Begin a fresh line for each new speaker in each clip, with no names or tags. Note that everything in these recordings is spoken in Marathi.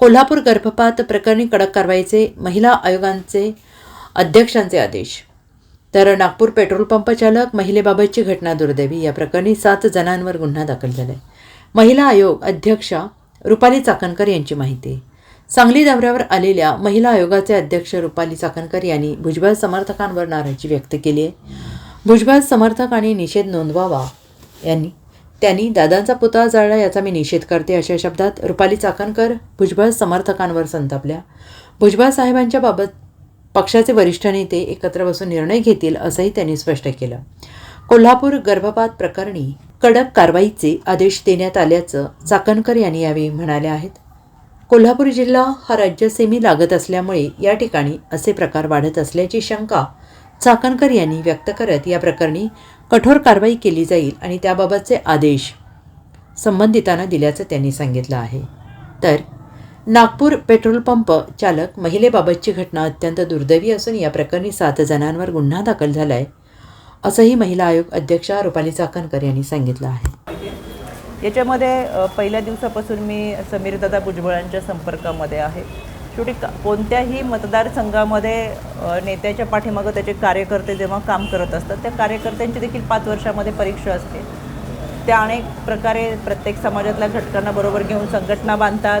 कोल्हापूर गर्भपात प्रकरणी कडक कारवाईचे महिला आयोगांचे अध्यक्षांचे आदेश. तर नागपूर पेट्रोल पंप चालक महिलेबाबतची घटना दुर्दैवी. या प्रकरणी सात जणांवर गुन्हा दाखल झाला आहे महिला आयोग अध्यक्षा रुपाली चाकणकर यांची माहिती. सांगली दौऱ्यावर आलेल्या महिला आयोगाचे अध्यक्ष रुपाली चाकणकर यांनी भुजबळ समर्थकांवर नाराजी व्यक्त केली आहे भुजबळ समर्थक आणि निषेध नोंदवावा यांनी त्यांनी दादांचा पुतळा जाळला याचा मी निषेध करते अशा शब्दात रुपाली चाकणकर भुजबळ समर्थकांवर संतापल्या. भुजबळ साहेबांच्या बाबत पक्षाचे वरिष्ठ नेते एकत्र बसून निर्णय घेतील असंही त्यांनी स्पष्ट केलं. कोल्हापूर गर्भपात प्रकरणी कडक कारवाईचे आदेश देण्यात आल्याचं चाकणकर यांनी यावेळी म्हणाले आहेत. कोल्हापूर जिल्हा हा राज्यसेमी लागत असल्यामुळे या ठिकाणी असे प्रकार वाढत असल्याची शंका चाकणकर यांनी व्यक्त करत या प्रकरणी कठोर कारवाई केली जाईल आणि त्याबाबतचे आदेश संबंधितांना दिल्याचं त्यांनी सांगितलं आहे. तर नागपूर पेट्रोल पंप चालक महिलेबाबतची घटना अत्यंत दुर्दैवी असून या प्रकरणी सात जणांवर गुन्हा दाखल झाला आहे असंही महिला आयोग अध्यक्षा रुपाली चाकणकर यांनी सांगितलं आहे.
याच्यामध्ये पहिल्या दिवसापासून मी समीरदादा भुजबळांच्या संपर्कामध्ये आहे. शेवटी का कोणत्याही मतदारसंघामध्ये नेत्याच्या पाठीमागं त्याचे कार्यकर्ते जेव्हा काम करत असतात त्या कार्यकर्त्यांची देखील पाच वर्षामध्ये परीक्षा असते. त्या अनेक प्रकारे प्रत्येक समाजातल्या घटकांना बरोबर घेऊन संघटना बांधतात.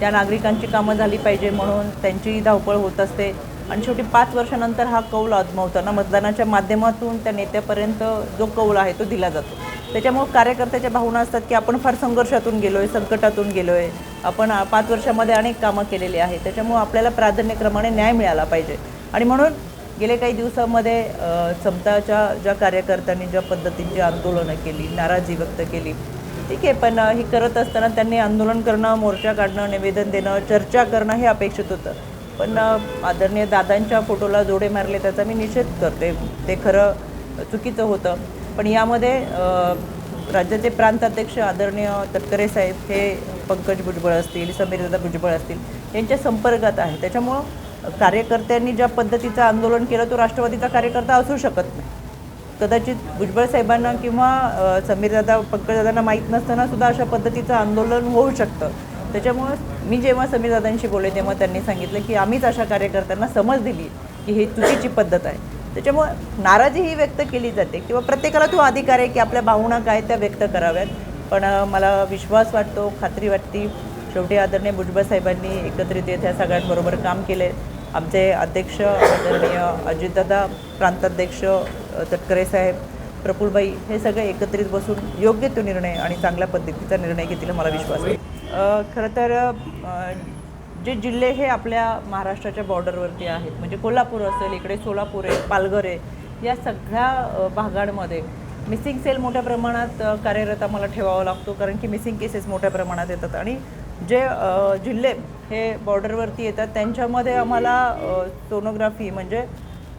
त्या नागरिकांची कामं झाली पाहिजे म्हणून त्यांची धावपळ होत असते. आणि शेवटी पाच वर्षानंतर हा कौल आजमावताना मतदानाच्या माध्यमातून त्या नेत्यापर्यंत जो कौल आहे तो दिला जातो. त्याच्यामुळे कार्यकर्त्याच्या भावना असतात की आपण फार संघर्षातून गेलो आहे संकटातून गेलो आहे आपण पाच वर्षामध्ये अनेक कामं केलेली आहेत. त्याच्यामुळे आपल्याला प्राधान्यक्रमाने न्याय मिळाला पाहिजे. आणि म्हणून गेले काही दिवसामध्ये समताच्या ज्या कार्यकर्त्यांनी ज्या पद्धतींची आंदोलनं केली नाराजी व्यक्त केली ठीक आहे पण हे करत असताना त्यांनी आंदोलन करणं मोर्चा काढणं निवेदन देणं चर्चा करणं हे अपेक्षित होतं. पण आदरणीय दादांच्या फोटोला जोडे मारले त्याचा मी निषेध करते. ते खरं चुकीचं होतं. पण यामध्ये राज्याचे प्रांताध्यक्ष आदरणीय तटकरे साहेब हे पंकज भुजबळ असतील समीरदादा भुजबळ असतील यांच्या संपर्कात आहे. त्याच्यामुळं कार्यकर्त्यांनी ज्या पद्धतीचं आंदोलन केलं तो राष्ट्रवादीचा कार्यकर्ता असू शकत नाही. कदाचित भुजबळ साहेबांना किंवा समीरदादा पंकजदादांना माहीत नसताना सुद्धा अशा पद्धतीचं आंदोलन होऊ शकतं. त्याच्यामुळं मी जेव्हा समीरदादांशी बोलले तेव्हा त्यांनी सांगितलं की आम्हीच अशा कार्यकर्त्यांना समज दिली की ही चुकीची पद्धत आहे. त्याच्यामुळं नाराजी ही व्यक्त केली जाते किंवा प्रत्येकाला तो अधिकार आहे की आपल्या भावना काय त्या व्यक्त कराव्यात. पण मला विश्वास वाटतो खात्री वाटते. शेवटी आदरणीय भुजबळ साहेबांनी एकत्रित येत ह्या सगळ्यांबरोबर काम केले. आमचे अध्यक्ष आदरणीय अजितदादा प्रांताध्यक्ष तटकरे साहेब प्रफुलबाई हे सगळे एकत्रित बसून योग्य तो निर्णय आणि चांगल्या पद्धतीचा निर्णय घेतील मला विश्वास आहे. खरं तर जे जिल्हे हे आपल्या महाराष्ट्राच्या बॉर्डरवरती आहेत म्हणजे कोल्हापूर असेल इकडे सोलापूर आहे पालघर आहे या सगळ्या भागांमध्ये मिसिंग सेल मोठ्या प्रमाणात कार्यरत आम्हाला ठेवावा लागतो कारण की मिसिंग केसेस मोठ्या प्रमाणात येतात. आणि जे जिल्हे हे बॉर्डरवरती येतात त्यांच्यामध्ये आम्हाला सोनोग्राफी म्हणजे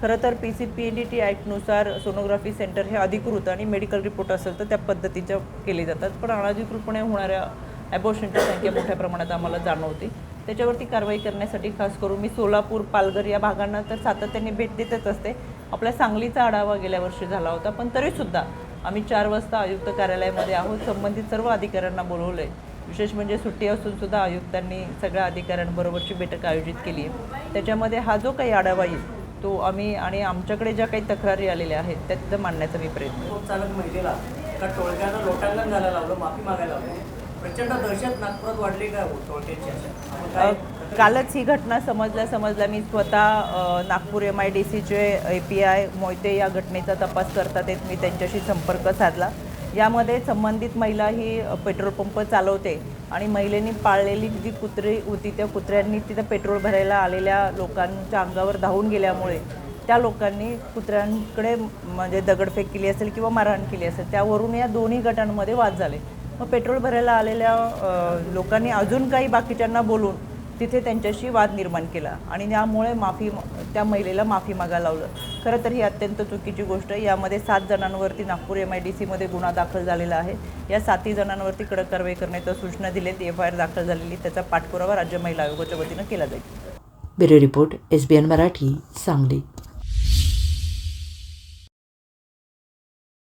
खरं तर P C P N D T ॲक्टनुसार sonography centre हे अधिकृत आणि मेडिकल रिपोर्ट असेल तर त्या पद्धतीच्या केले जातात. पण अनधिकृतपणे होणाऱ्या ॲबॉर्शनची संख्या मोठ्या प्रमाणात आम्हाला जाणवते. त्याच्यावरती कारवाई करण्यासाठी खास करून मी सोलापूर पालघर या भागांना तर सातत्याने भेट देतच असते. आपल्या सांगलीचा आढावा गेल्या वर्षी झाला होता पण तरीसुद्धा आम्ही चार वाजता आयुक्त कार्यालयामध्ये आहोत. संबंधित सर्व अधिकाऱ्यांना बोलवलं आहे विशेष म्हणजे सुट्टी असूनसुद्धा आयुक्तांनी सगळ्या अधिकाऱ्यांबरोबरची बैठक आयोजित केली आहे. त्याच्यामध्ये हा जो काही आढावा येईल तो आम्ही आणि आमच्याकडे ज्या काही तक्रारी आलेल्या आहेत त्या तिथं मांडण्याचा मी प्रयत्न
चालक महिलेला एका टोळक्यानं लोटांगण घालायला लावलं माफी मागायला लावली. प्रचंड दहशत नागपुरात वाढली काय हो टोळक्याची काय
कालच ही घटना समजल्या समजल्या. मी स्वतः नागपूर एम आय डी सीचे ए पी आय मोहिते या घटनेचा तपास करतात मी त्यांच्याशी संपर्क साधला. यामध्ये संबंधित महिला ही पेट्रोल पंप चालवते आणि महिलेनी पाळलेली जी कुत्री होती त्या कुत्र्यांनी तिथं पेट्रोल भरायला आलेल्या लोकांच्या अंगावर धावून गेल्यामुळे त्या लोकांनी कुत्र्यांकडे म्हणजे दगडफेक केली असेल किंवा मारहाण केली असेल त्यावरून या दोन्ही गटांमध्ये वाद झाले. मग पेट्रोल भरायला आलेल्या लोकांनी अजून काही बाकीच्यांना बोलून तिथे त्यांच्याशी वाद निर्माण केला आणि यामुळे माफी त्या महिलेला माफी मागा लावलं. खरं तर ही अत्यंत चुकीची गोष्ट आहे. यामध्ये सात जणांवरती नागपूर एम आय डी सीमध्ये गुन्हा दाखल झालेला आहे. या सातही जणांवरती कडक कारवाई करण्याच्या सूचना दिल्यात. एफ आय आर दाखल झालेली त्याचा पाठपुरावा राज्य महिला आयोगाच्या वतीनं केला जाईल.
Bureau report S B N Marathi Sangli.